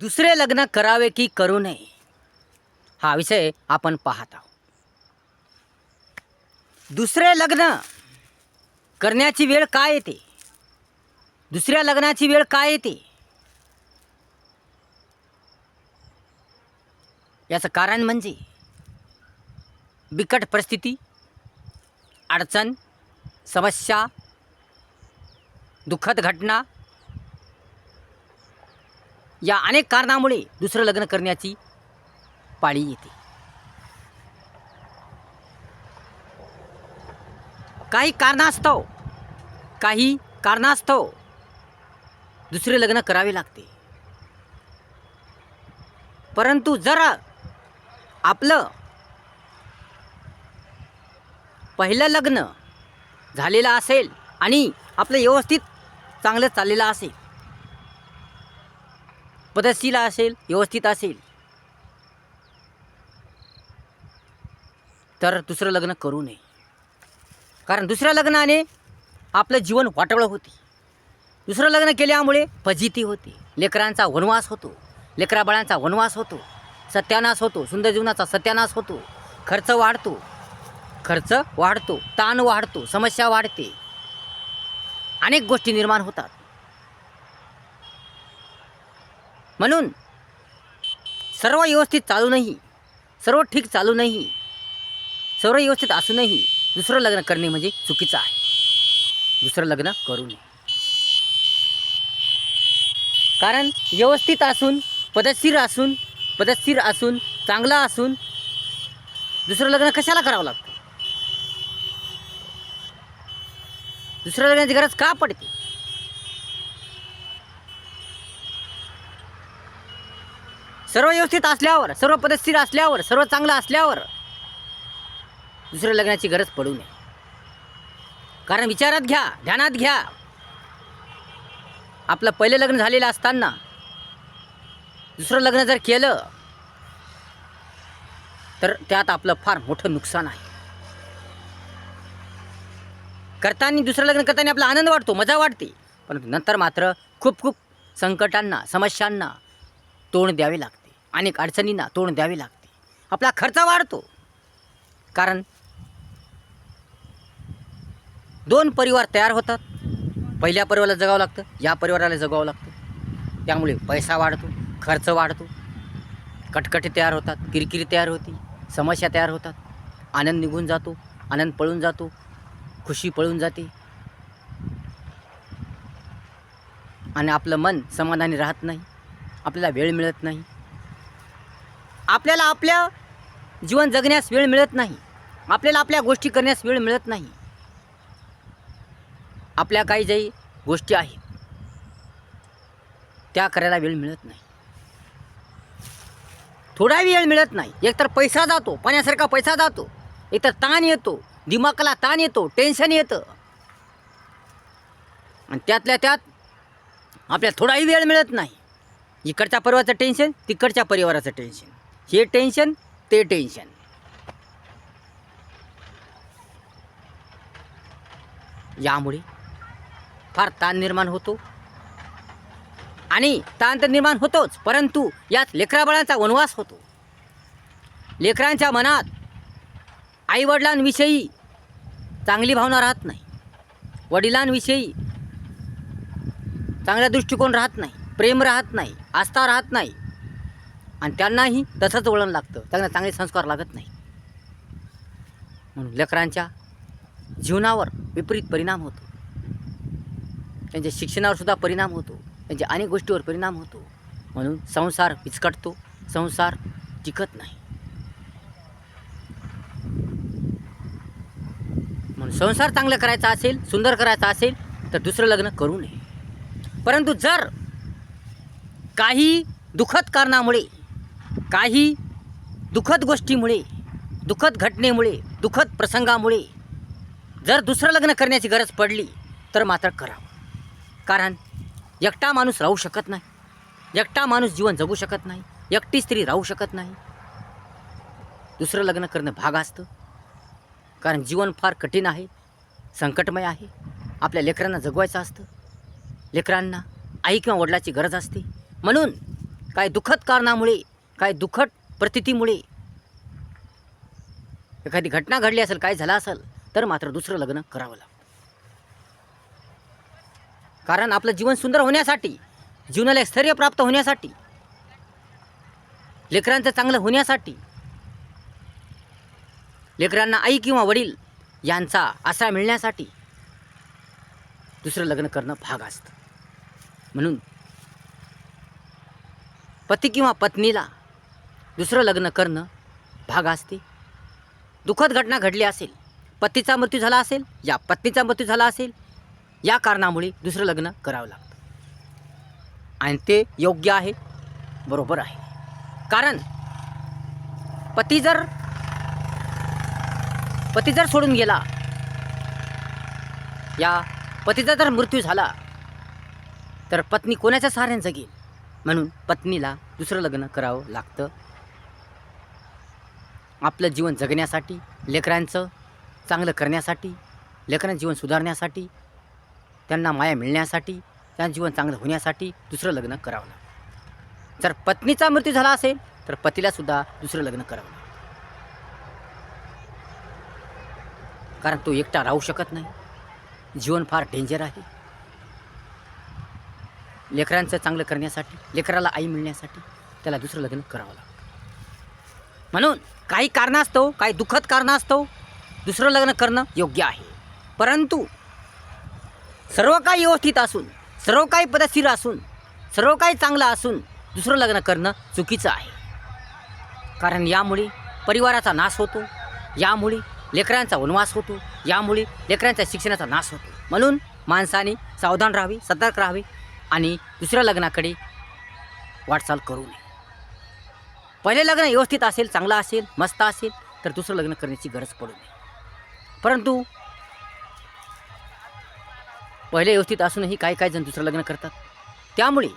दुसरे लग्न करावे की करू नये हा विषय आपण पाहत आहोत. दुसरे लग्न करण्याची वेळ काय येते? दुसऱ्या लग्नाची वेळ काय येते? याचं कारण म्हणजे बिकट परिस्थिती अडचण समस्या दुःखद घटना या अनेक कारणामुळे दुसरं लग्न करण्याची पाळी येते. काही कारणास्तव काही कारणास्तव दुसरे लग्न करावे लागते. परंतु जर आपलं पहिलं लग्न झालेलं असेल आणि आपलं व्यवस्थित चांगलं चाललेलं असेल पद्धतशील असेल व्यवस्थित असेल. तर दुसरं लग्न करू नये. कारण दुसऱ्या लग्नाने आपलं जीवन वाटवळं होते. दुसरं लग्न केल्यामुळे फजिती होते. लेकरांचा वनवास होतो. लेकराबाळांचा वनवास होतो. सत्यानाश होतो. सुंदर जीवनाचा सत्यानाश होतो. खर्च वाढतो. खर्च वाढतो. ताण वाढतो. समस्या वाढते. अनेक गोष्टी निर्माण होतात. म्हणून सर्व व्यवस्थित चालूनही सर्व ठीक चालूनही सर्व व्यवस्थित असूनही दुसरं लग्न करणे म्हणजे चुकीचं आहे. दुसरं लग्न करू नये. कारण व्यवस्थित असून पदस्थिर असून पदस्थिर असून चांगला असून दुसरं लग्न कशाला करावं लागतं? दुसऱ्या लग्नाची गरज का पडते? सर्व व्यवस्थित असल्यावर सर्व पदस्थिर असल्यावर सर्व चांगलं असल्यावर दुसऱ्या लग्नाची गरज पडू नये. कारण विचारात घ्या ध्यानात घ्या. आपलं पहिलं लग्न झालेलं असताना दुसरं लग्न जर केलं तर त्यात आपलं फार मोठं नुकसान आहे. करताना दुसरं लग्न करताना आपला आनंद वाटतो मजा वाटते परंतु नंतर मात्र खूप खूप संकटांना समस्यांना तोंड द्यावे लागते. अनेक अडचणींना तोंड द्यावे लागते. आपला खर्च वाढतो. कारण दोन परिवार तयार होतात. पहिल्या परिवाराला जगावं लागतं. या परिवाराला जगावं लागतं. त्यामुळे पैसा वाढतो खर्च वाढतो. कटकटी तयार होतात किरकिरी तयार होती समस्या तयार होतात. आनंद निघून जातो आनंद पळून जातो खुशी पळून जाते. आणि आपलं मन समाधानी राहत नाही. आपल्याला वेळ मिळत नाही. आपल्याला आपल्या जीवन जगण्यास वेळ मिळत नाही. आपल्याला आपल्या गोष्टी करण्यास वेळ मिळत नाही. आपल्या काही ज्याही गोष्टी आहेत त्या करायला वेळ मिळत नाही. थोडा वेळ मिळत नाही. एकतर पैसा जातो पाण्यासारखा पैसा जातो. एकतर ताण येतो दिमाकाला ताण येतो टेन्शन येतं. आणि त्यातल्या त्यात आपल्याला थोडाही वेळ मिळत नाही. इकडच्या परिवाराचं टेन्शन तिकडच्या परिवाराचं टेन्शन हे टेन्शन ते टेन्शन. यामुळे फार ताण निर्माण होतो. आणि ताण तर निर्माण होतोच परंतु यात लेकराबाळांचा वनवास होतो. लेकरांच्या मनात आईवडिलांविषयी चांगली भावना राहत नाही. वडिलांविषयी चांगला दृष्टिकोन राहत नाही. प्रेम राहत नाही. आस्था राहत नाही. आणि त्यांनाही तसंच वळण लागतं. त्यांना चांगले संस्कार लागत नाही. म्हणून लेकरांच्या जीवनावर विपरीत परिणाम होतो. त्यांच्या शिक्षणावर सुद्धा परिणाम होतो. त्यांच्या अनेक गोष्टीवर परिणाम होतो. म्हणून संसार विचकटतो. संसार टिकत नाही. म्हणून संसार चांगला करायचा असेल सुंदर करायचा असेल तर दुसरं लग्न करू नये. परंतु जर काही दुःखद कारणामुळे काही दुःखद गोष्टीमुळे दुःखद घटनेमुळे दुःखद प्रसंगामुळे जर दुसरं लग्न करण्याची गरज पडली तर मात्र करावं कारण एकटा माणूस राहू शकत नाही. एकटा माणूस जीवन जगू शकत नाही. एकटी स्त्री राहू शकत नाही. दुसरं लग्न करणं भाग असतं. कारण जीवन फार कठीण आहे. संकटमय आहे. आपल्या लेकरांना जगवायचं असतं. लेकरांना आई किंवा वडिलाची गरज असते. म्हणून काय दुःखद कारणामुळे काय दुखट प्रतितीमुळे एखादी घटना घडली असेल काय झालं असेल तर मात्र दुसरं लग्न करावं लागतं. कारण आपलं जीवन सुंदर होण्यासाठी जीवनाला स्थैर्य प्राप्त होण्यासाठी लेकरांचं चांगलं होण्यासाठी लेकरांना आई किंवा वडील यांचा आसरा मिळण्यासाठी दुसरं लग्न करणं भाग असतं. म्हणून पती किंवा पत्नीला दुसरं लग्न करणं भाग असते. दुःखद घटना घडली असेल पतीचा मृत्यू झाला असेल या पत्नीचा मृत्यू झाला असेल या कारणामुळे दुसरं लग्न करावं लागतं. आणि ते योग्य आहे बरोबर आहे. कारण पती जर पती जर सोडून गेला या पतीचा जर मृत्यू झाला तर पत्नी कोणाच्या साऱ्यांचं जगेल म्हणून पत्नीला दुसरं लग्न करावं लागतं. आपलं जीवन जगण्यासाठी लेकरांचं चांगलं करण्यासाठी लेकरांचं जीवन सुधारण्यासाठी त्यांना माया मिळण्यासाठी त्यांचं जीवन चांगलं होण्यासाठी दुसरं लग्न करावं लागतं. जर पत्नीचा मृत्यू झाला असेल तर पतीलासुद्धा दुसरं लग्न करावं लागतं. कारण तो एकटा राहू शकत नाही. जीवन फार डेंजर आहे. लेकरांचं चांगलं करण्यासाठी लेकराला आई मिळण्यासाठी त्याला दुसरं लग्न करावं लागतं. म्हणून काही कारणास्तव काही दुःखद कारणास्तव दुसरं लग्न करणं योग्य आहे. परंतु सर्व काही व्यवस्थित असून सर्व काही पदस्थिर असून सर्व काही चांगलं असून दुसरं लग्न करणं चुकीचं आहे. कारण यामुळे परिवाराचा नाश होतो यामुळे लेकरांचा वनवास होतो यामुळे लेकरांच्या शिक्षणाचा नाश होतो. म्हणून माणसाने सावधान राहावे सतर्क राहावे आणि दुसऱ्या लग्नाकडे वाटचाल करू नये. पहिले लग्न व्यवस्थित असेल चांगलं असेल मस्त असेल तर दुसरं लग्न करण्याची गरज पडू नये. परंतु पहिले व्यवस्थित असूनही काही काही जण दुसरं लग्न करतात. त्यामुळे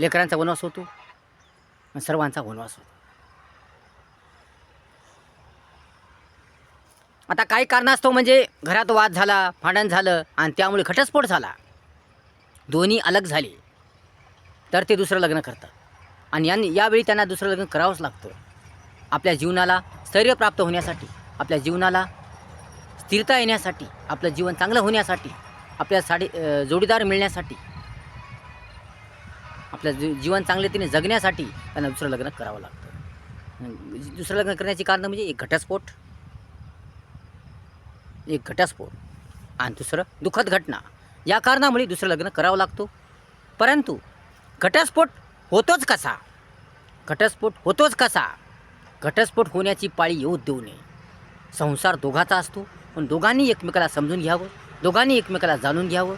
लेकरांचा वनवास होतो आणि सर्वांचा वनवास होतो. आता काही कारणास्तव म्हणजे घरात वाद झाला भांडण झालं आणि त्यामुळे घटस्फोट झाला. दोन्ही अलग झाले तर ते दुसरं लग्न करतात. आणि यांनी यावेळी त्यांना दुसरं लग्न करावंच लागतं. आपल्या जीवनाला स्थैर्य प्राप्त होण्यासाठी आपल्या जीवनाला स्थिरता येण्यासाठी आपलं जीवन चांगलं होण्यासाठी आपल्या साडी जोडीदार मिळण्यासाठी आपलं जी जीवन तिने जगण्यासाठी त्यांना दुसरं लग्न करावं लागतं. दुसरं लग्न करण्याची कारणं म्हणजे एक घटस्फोट. एक घटस्फोट. आणि दुसरं दुःखद घटना. या कारणामुळे दुसरं लग्न करावं लागतो. परंतु घटस्फोट होतोच कसा. घटस्फोट होतोच कसा. घटस्फोट होण्याची पाळी येऊ देऊ नये. संसार दोघाचा असतो पण दोघांनी एकमेकाला समजून घ्यावं दोघांनी एकमेकाला जाणून घ्यावं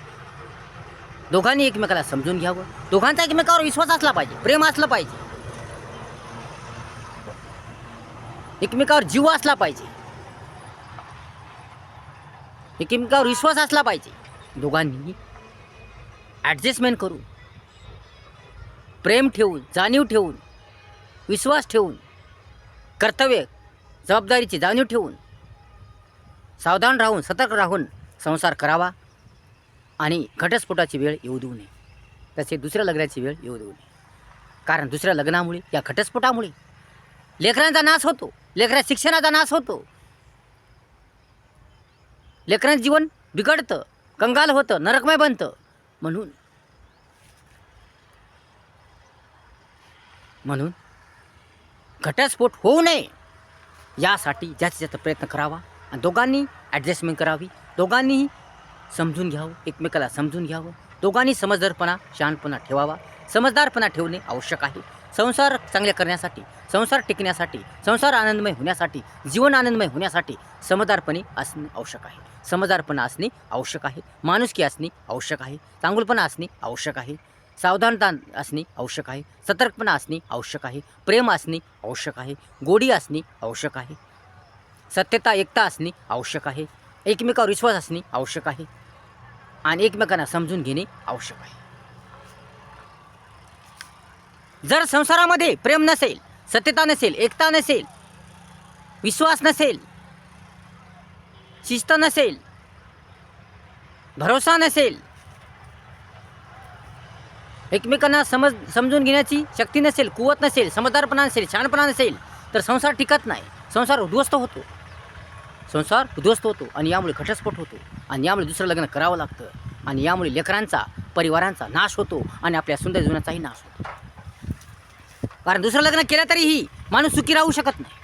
दोघांनी एकमेकाला समजून घ्यावं. दोघांचा एकमेकावर विश्वास असला पाहिजे प्रेम असलं पाहिजे. एकमेकावर जीव असला पाहिजे. एकमेकावर विश्वास असला पाहिजे. दोघांनी ॲडजस्टमेंट करू प्रेम ठेवून जाणीव ठेवून विश्वास ठेवून कर्तव्य जबाबदारीची जाणीव ठेवून सावधान राहून सतर्क राहून संसार करावा आणि घटस्फोटाची वेळ येऊ देऊ नये. तसे दुसऱ्या लग्नाची वेळ येऊ देऊ नये. कारण दुसऱ्या लग्नामुळे या घटस्फोटामुळे लेकरांचा नाश होतो. लेकरा शिक्षणाचा नाश होतो. लेकरांचं जीवन बिघडतं कंगाल होतं नरकमय बनतं. म्हणून म्हणून घटस्फोट होऊ नये. यासाठी जास्तीत जास्त प्रयत्न करावा आणि दोघांनी ॲडजस्टमेंट करावी. दोघांनीही समजून घ्यावं एकमेकाला समजून घ्यावं. दोघांनी समजदारपणा शहाणपणा ठेवावा. समजदारपणा ठेवणे आवश्यक आहे. संसार चांगले करण्यासाठी संसार टिकण्यासाठी संसार आनंदमय होण्यासाठी जीवन आनंदमय होण्यासाठी समजदारपणे असणे आवश्यक आहे. समजदारपणा असणे आवश्यक आहे. माणुसकी असणे आवश्यक आहे. चांगुलपणा असणे आवश्यक आहे. सावधानता असणे आवश्यक आहे. सतर्कपणा असणे आवश्यक आहे. प्रेम असणे आवश्यक आहे. गोडी असणे आवश्यक आहे. सत्यता एकता असणे आवश्यक आहे. एकमेकावर विश्वास असणे आवश्यक आहे. आणि एकमेकांना समजून घेणे आवश्यक आहे. जर संसारामध्ये प्रेम नसेल सत्यता नसेल एकता नसेल विश्वास नसेल शिस्त नसेल भरोसा नसेल एकमेकांना समज समजून घेण्याची शक्ती नसेल कुवत नसेल समजदारपणा नसेल शहाणपणा नसेल तर संसार टिकत नाही. संसार उद्ध्वस्त होतो. संसार उद्ध्वस्त होतो आणि यामुळे घटस्फोट होतो आणि यामुळे दुसरं लग्न करावं लागतं आणि यामुळे लेकरांचा परिवारांचा नाश होतो आणि आपल्या सुंदर जीवनाचाही नाश होतो. कारण दुसरं लग्न केलं तरीही माणूस सुखी राहू शकत नाही.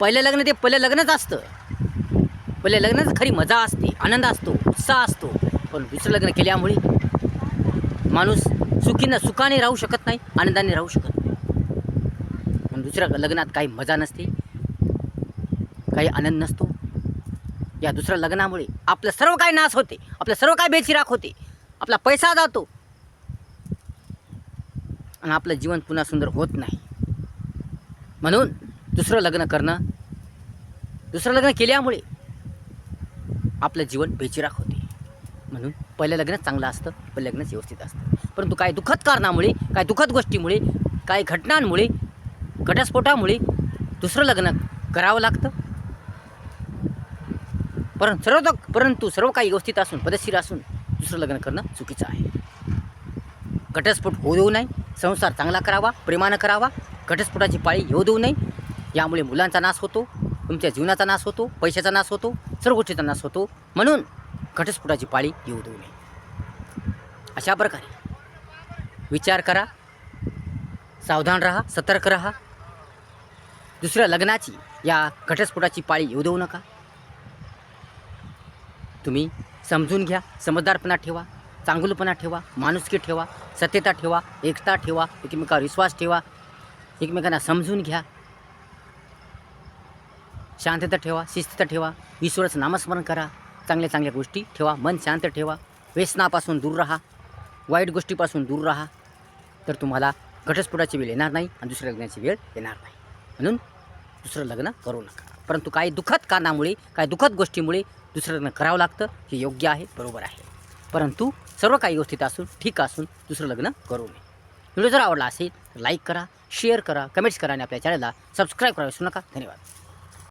पहिलं लग्न ते पहिलं लग्नच असतं. पहिले लग्नच खरी मजा असते आनंद असतो उत्साह असतो. पण दुसरं लग्न केल्यामुळे माणूस सुखीनं सुखाने राहू शकत नाही आनंदाने राहू शकत नाही. पण दुसऱ्या लग्नात काही मजा नसते काही आनंद नसतो. या दुसऱ्या लग्नामुळे आपलं सर्व काय नाश होते आपलं सर्व काय बेचिराख होते आपला पैसा जातो. आणि आपलं जीवन पुन्हा सुंदर होत नाही. म्हणून दुसरं लग्न करणं दुसरं लग्न केल्यामुळे आपलं जीवन बेचिराख होते. म्हणून पहिलं लग्न चांगलं असतं पहिलं लग्नच व्यवस्थित असतं. परंतु काही दुःखद कारणामुळे काही दुःखद गोष्टीमुळे काही घटनांमुळे घटस्फोटामुळे दुसरं लग्न करावं लागतं. परंतु सर्व परंतु सर्व काही व्यवस्थित असून पदशीर असून दुसरं लग्न करणं चुकीचं आहे. घटस्फोट होऊ देऊ नये संसार चांगला करावा प्रेमानं करावा घटस्फोटाची पाळी येऊ देऊ नये. यामुळे मुलांचा नाश होतो तुमच्या जीवनाचा नाश होतो पैशाचा नाश होतो सर्व गोष्टीचा नाश होतो. म्हणून घटस्फोटाची पाळी येऊ देऊ नये. अशा प्रकारे विचार करा सावधान राहा सतर्क राहा. दुसऱ्या लग्नाची या घटस्फोटाची पाळी येऊ देऊ नका. तुम्ही समजून घ्या समजदारपणा ठेवा चांगुलपणा ठेवा माणुसकी ठेवा सत्यता ठेवा एकता ठेवा एकमेकावर विश्वास ठेवा एकमेकांना समजून घ्या. शांतता ठेवा शिस्तता ठेवा ईश्वराचं नामस्मरण करा. चांगल्या चांगल्या गोष्टी ठेवा मन शांत ठेवा व्यसनापासून दूर राहा वाईट गोष्टीपासून दूर राहा. तर तुम्हाला घटस्फोटाची वेळ येणार नाही आणि दुसऱ्या लग्नाची वेळ येणार नाही. म्हणून दुसरं लग्न करू नका. परंतु काही दुःखद कारणामुळे काही दुःखद गोष्टीमुळे दुसरं लग्न करावं लागतं हे योग्य आहे बरोबर आहे. परंतु सर्व काही गोष्टीत असून ठीक असून दुसरं लग्न करू नये. व्हिडिओ जर आवडला असेल तर लाईक करा शेअर करा कमेंट्स करा आणि आपल्या चॅनलला सबस्क्राईब करा विसरू नका. धन्यवाद.